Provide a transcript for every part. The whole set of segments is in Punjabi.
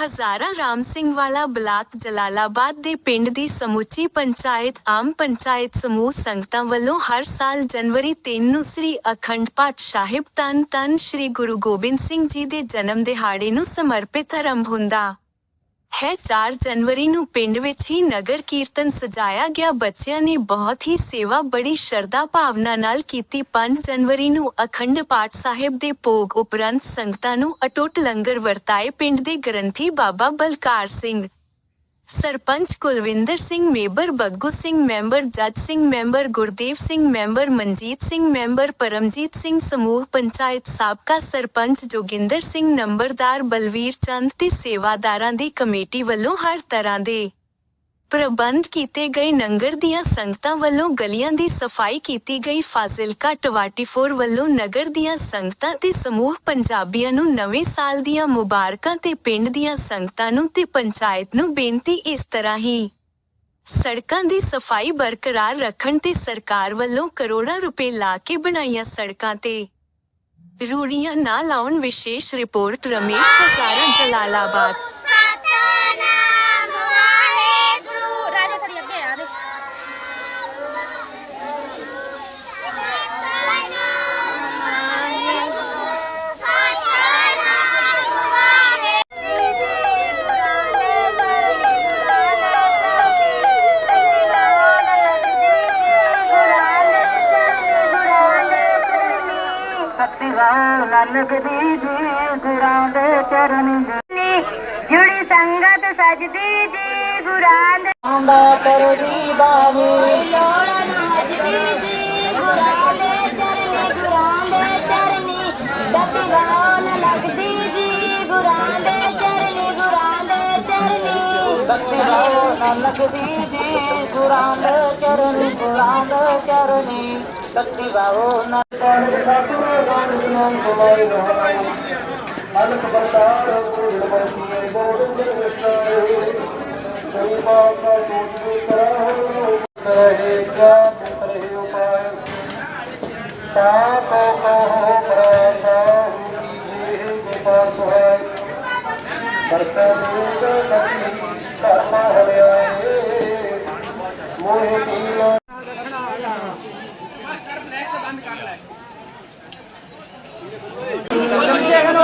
ਹਜ਼ਾਰਾ ਰਾਮ ਸਿੰਘ ਵਾਲਾ ਬਲਾਕ ਜਲਾਲਾਬਾਦ ਦੇ ਪਿੰਡ ਦੀ ਸਮੁੱਚੀ ਪੰਚਾਇਤ, ਆਮ ਪੰਚਾਇਤ ਸਮੂਹ ਸੰਗਤਾਂ ਵੱਲੋਂ ਹਰ ਸਾਲ ਜਨਵਰੀ 3 ਨੂੰ ਸ੍ਰੀ ਅਖੰਡ ਪਾਠ ਸਾਹਿਬ ਤਨ ਤਨ ਸ੍ਰੀ ਗੁਰੂ ਗੋਬਿੰਦ ਸਿੰਘ ਜੀ ਦੇ ਜਨਮ ਦਿਹਾੜੇ ਨੂੰ ਸਮਰਪਿਤ ਆਰੰਭ ਹੁੰਦਾ। ਹੈ 4 ਜਨਵਰੀ ਨੂੰ ਪਿੰਡ ਵਿੱਚ ਹੀ ਨਗਰ ਕੀਰਤਨ ਸਜਾਇਆ ਗਿਆ। ਬੱਚਿਆਂ ਨੇ ਬਹੁਤ ਹੀ ਸੇਵਾ, ਬੜੀ ਸ਼ਰਧਾ ਭਾਵਨਾ ਨਾਲ ਕੀਤੀ। 5 ਜਨਵਰੀ ਨੂੰ ਅਖੰਡ ਪਾਠ ਸਾਹਿਬ ਦੇ ਭੋਗ ਉਪਰੰਤ ਸੰਗਤਾਂ ਨੂੰ ਅਟੁੱਟ ਲੰਗਰ ਵਰਤਾਏ ਪਿੰਡ ਦੇ ਗ੍ਰੰਥੀ ਬਾਬਾ Balkar Singh. Sarpanch Kulwinder Singh, member Baggu Singh, member Jajj Singh, member Gurdev Singh, member Manjeet Singh, member Paramjit Singh, ਸਮੂਹ ਪੰਚਾਇਤ ਸਾਬਕਾ ਸਰਪੰਚ ਜੋਗਿੰਦਰ ਸਿੰਘ, ਨੰਬਰਦਾਰ ਬਲਵੀਰ ਚੰਦ ਤੇ ਸੇਵਾਦਾਰਾਂ ਦੀ ਕਮੇਟੀ ਵੱਲੋਂ ਹਰ ਤਰ੍ਹਾਂ ਦੇ ਪ੍ਰਬੰਧ ਕੀਤੇ ਗਏ ਨੰਗਰ ਦੀਆਂ ਸੰਗਤਾਂ ਵੱਲੋਂ ਗਲੀਆਂ ਦੀ ਸਫ਼ਾਈ ਕੀਤੀ ਗਈ। ਫਾਜ਼ਿਲਕਾ 24 ਵੱਲੋਂ ਨਗਰ ਦੀਆਂ ਸੰਗਤਾਂ ਤੇ ਸਮੂਹ ਪੰਜਾਬੀਆਂ ਨੂੰ ਨਵੇਂ ਸਾਲ ਦੀਆਂ ਮੁਬਾਰਕਾਂ ਤੇ ਪਿੰਡ ਦੀਆਂ ਸੰਗਤਾਂ ਨੂੰ ਤੇ ਪੰਚਾਇਤ ਨੂੰ ਬੇਨਤੀ ਇਸ ਤਰ੍ਹਾਂ ਹੀ। ਸੜਕਾਂ ਦੀ ਸਫ਼ਾਈ ਬਰਕਰਾਰ ਰੱਖਣ ਤੇ ਸਰਕਾਰ ਵੱਲੋਂ ਕਰੋੜਾਂ ਰੁਪਏ ਲਾ ਕੇ ਬਣਾਈਆਂ ਸੜਕਾਂ ਤੇ। ਰੂੜੀਆਂ ਨਾ ਲਾਉਣ ਵਿਸ਼ੇਸ਼ ਰਿਪੋਰਟ ਰਮੇਸ਼ ਹਜ਼ਾਰਾ ਜਲਾਲਾਬਾਦ। ਨਾਨਕ ਦੀ ਜੀ ਗੁਰਾਂ ਦੇ ਚਰਨ ਜੁੜੀ ਸੰਗਤ ਸਜਦੀ ਜੀ ਗੁਰਾਂ ਦੇ ਆਂਦਾ ਕਰਦੀ ਬਾਣੀ ਲੋੜਾ ਨਾਚਦੀ ਜੀ ਗੁਰਾਂ ਦੇ ਚਰਨੀ ਗੁਰਾਂ ਦੇ ਚਰਨੀ। ਦਸੀ ਬਾਣ ਲੱਗਦੀ ਜੀ ਗੁਰਾਂ ਦੇ ਚਰਨੀ ਗੁਰਾਂ ਦੇ ਚਰਨੀ ਸਤਿਗੁਰੂ ਨਾਨਕ ਦੀ ਜੀ ਗੁਰਾਂ ਦੇ ਚਰਨ ਗੁਰਾਂ ਦੇ ਚਰਨੀ। ਸਤਿਗੁਰੂ ਨਾਨਕ ਅਲਕ ਬਰਦਾਰ ਕੁਲ ਮਸੀਹ ਬੋਲ ਕ੍ਰਿਸ਼ਨ ਜੈ ਬਾਸਾ ਟੂਟ ਦੀ ਕਰਹੁ ਕਰੇ ਕਿਆ ਕਰੇ ਉਪਾਇ ਤਾ ਕੋ ਕੋ ਪ੍ਰਤਾ ਜੀ ਗੋਪਾਲ ਸੁਹਾਇ ਦਰਸ਼ਨ ਦੇ ਸਤੀ ਕਰਮ ਹਰਿਆਏ। ਮੋਹਿ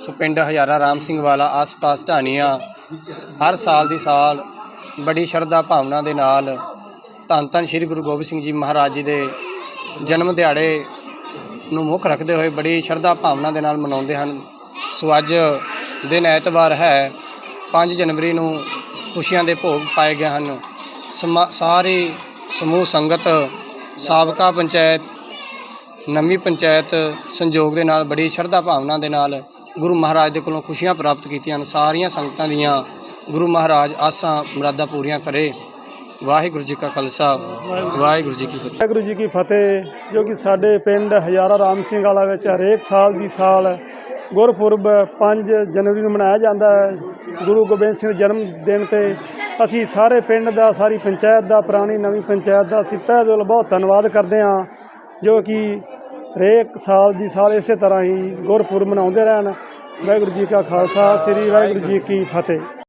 ਸੋ ਪਿੰਡ ਹਜ਼ਾਰਾ ਰਾਮ ਸਿੰਘ ਵਾਲਾ, ਆਸ-ਪਾਸ ਢਾਣੀਆਂ, ਹਰ ਸਾਲ ਦੀ ਸਾਲ ਬੜੀ ਸ਼ਰਧਾ ਭਾਵਨਾ ਦੇ ਨਾਲ ਧੰਨ ਧੰਨ ਸ੍ਰੀ ਗੁਰੂ ਗੋਬਿੰਦ ਸਿੰਘ ਜੀ ਮਹਾਰਾਜ ਜੀ ਦੇ ਜਨਮ ਦਿਹਾੜੇ ਨੂੰ ਮੁੱਖ ਰੱਖਦੇ ਹੋਏ ਬੜੀ ਸ਼ਰਧਾ ਭਾਵਨਾ ਦੇ ਨਾਲ ਮਨਾਉਂਦੇ ਹਨ। ਸੋ ਅੱਜ ਦਿਨ ਐਤਵਾਰ ਹੈ 5 ਜਨਵਰੀ ਨੂੰ ਖੁਸ਼ੀਆਂ ਦੇ ਭੋਗ ਪਾਏ ਗਏ ਹਨ। ਸਮਾ- ਸਾਰੀ ਸਮੂਹ ਸੰਗਤ, ਸਾਬਕਾ ਪੰਚਾਇਤ, ਨਵੀਂ ਪੰਚਾਇਤ ਸੰਯੋਗ ਦੇ ਨਾਲ ਬੜੀ ਸ਼ਰਧਾ ਭਾਵਨਾ ਦੇ ਨਾਲ ਗੁਰੂ ਮਹਾਰਾਜ ਦੇ ਕੋਲੋਂ ਖੁਸ਼ੀਆਂ ਪ੍ਰਾਪਤ ਕੀਤੀਆਂ ਹਨ। ਸਾਰੀਆਂ ਸੰਗਤਾਂ ਦੀਆਂ ਗੁਰੂ ਮਹਾਰਾਜ ਆਸਾਂ ਮੁਰਾਦਾਂ ਪੂਰੀਆਂ ਕਰੇ। ਵਾਹਿਗੁਰੂ ਜੀ ਕਾ ਖਾਲਸਾ, ਵਾਹਿਗੁਰੂ ਜੀ ਕੀ ਫਤਿਹ। ਵਾਹਿਗੁਰੂ ਜੀ ਕੀ ਫਤਿਹ, ਜੋ ਕਿ ਸਾਡੇ ਪਿੰਡ ਹਜ਼ਾਰਾ ਰਾਮ ਸਿੰਘ ਵਾਲਾ ਵਿੱਚ ਹਰੇਕ ਸਾਲ ਦੀ ਸਾਲ ਗੁਰਪੁਰਬ 5 ਜਨਵਰੀ ਨੂੰ ਮਨਾਇਆ ਜਾਂਦਾ ਹੈ। ਗੁਰੂ ਗੋਬਿੰਦ ਸਿੰਘ ਜਨਮ ਦਿਨ ਤੇ ਅਸੀਂ ਸਾਰੇ ਪਿੰਡ ਦਾ, ਸਾਰੀ ਪੰਚਾਇਤ ਦਾ, ਪੁਰਾਣੀ ਨਵੀਂ ਪੰਚਾਇਤ ਦਾ ਅਸੀਂ ਤਹਿ ਦਿਲ ਬਹੁਤ ਧੰਨਵਾਦ ਕਰਦੇ ਹਾਂ, ਜੋ ਕਿ ਹਰੇਕ ਸਾਲ ਦੀ ਸਾਲ ਇਸੇ ਤਰ੍ਹਾਂ ਹੀ ਗੁਰਪੁਰਬ ਮਨਾਉਂਦੇ ਰਹਿਣ। ਵਾਹਿਗੁਰੂ ਜੀ ਕਾ ਖਾਲਸਾ, ਸ੍ਰੀ ਵਾਹਿਗੁਰੂ ਜੀ ਕੀ ਫਤਿਹ।